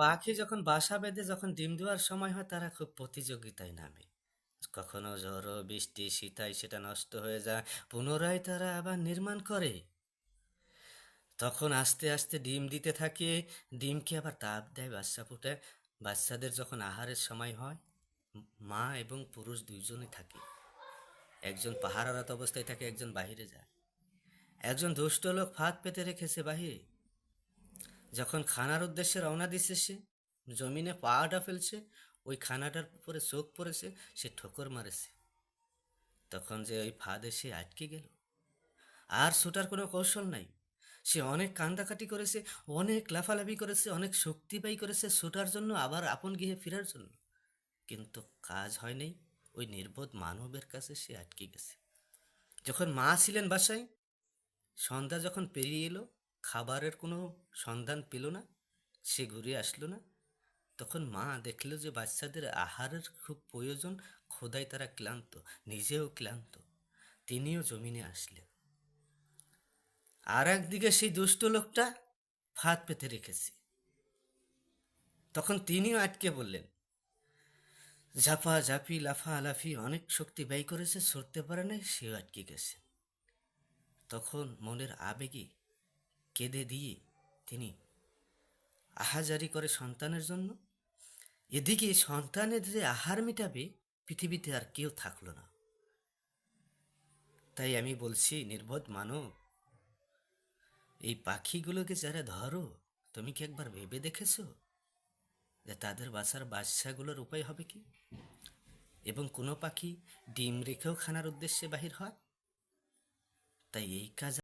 পাখি যখন বাসা বেঁধে যখন ডিম দেওয়ার সময় হয়, তারা খুব প্রতিযোগিতায় নামে। কখনো ঝড়ো, বৃষ্টি, শীতায় সেটা নষ্ট হয়ে যায়, পুনরায় তারা আবার নির্মাণ করে। তখন আস্তে আস্তে ডিম দিতে থাকে, ডিমকে আবার তাপ দেয়, বাচ্চা ফুটে। বাচ্চাদের যখন আহারের সময় হয়, মা এবং পুরুষ দুইজনই থাকে। একজন পাহারারত অবস্থায় থাকে, একজন বাহিরে যায়। একজন দুষ্ট লোক ফাঁদ পেতে রেখেছে বাহিরে। যখন খানার উদ্দেশ্যে রওনা দিচ্ছে সে, জমিনে পাটা ফেলছে, ওই খানাটার উপরে চোখ পড়েছে, সে ঠোকর মারেছে। তখন যে ওই ফাঁদে সে আটকে গেল। আর ছোটার কোনো কৌশল নাই। সে অনেক কান্দাকাটি করেছে, অনেক লাফালাফি করেছে, অনেক শক্তি ব্যয় করেছে ছোটার জন্য, আবার আপন গৃহে ফেরার জন্য। কিন্তু কাজ হয় নাই, ওই নির্বোধ মানবের কাছে সে আটকে গেছে। যখন মা ছিলেন বাসায়, সন্ধ্যা যখন পেরিয়ে এলো খাবারের কোনো সন্ধান পেল না, সে ঘুরে আসলো না। তখন মা দেখল যে বাচ্চাদের আহারের খুব প্রয়োজন খোদায় তারা ক্লান্ত, নিজেও ক্লান্ত। তিনিও জমিনে আসলেন। আর একদিকে সেই দুষ্ট লোকটা ফাঁদ পেতে রেখেছে। তখন তিনিও আটকে বললেন, ঝাপা, ঝাপি, লাফা, লাফি, অনেক শক্তি ব্যয় করেছে, সরতে পারে নাই, সেও আটকে গেছে। তখন মনের আবেগে কেঁদে দিয়ে তিনি আহাজারি করে সন্তানের জন্য? এদিকে সন্তানের যে আহার মেটাবে, পৃথিবীতে আর কেউ থাকল না। তাই আমি বলছি, নির্বোধ মানব এই পাখিগুলোকে যারা ধরো, তুমি কি একবার ভেবে দেখেছ যে তাদের বাসার বাচ্চাগুলোর উপায় হবে কি? এবং কোনো পাখি ডিম রেখেও খানার উদ্দেশ্যে বাহির হয়? তাই এই কাজ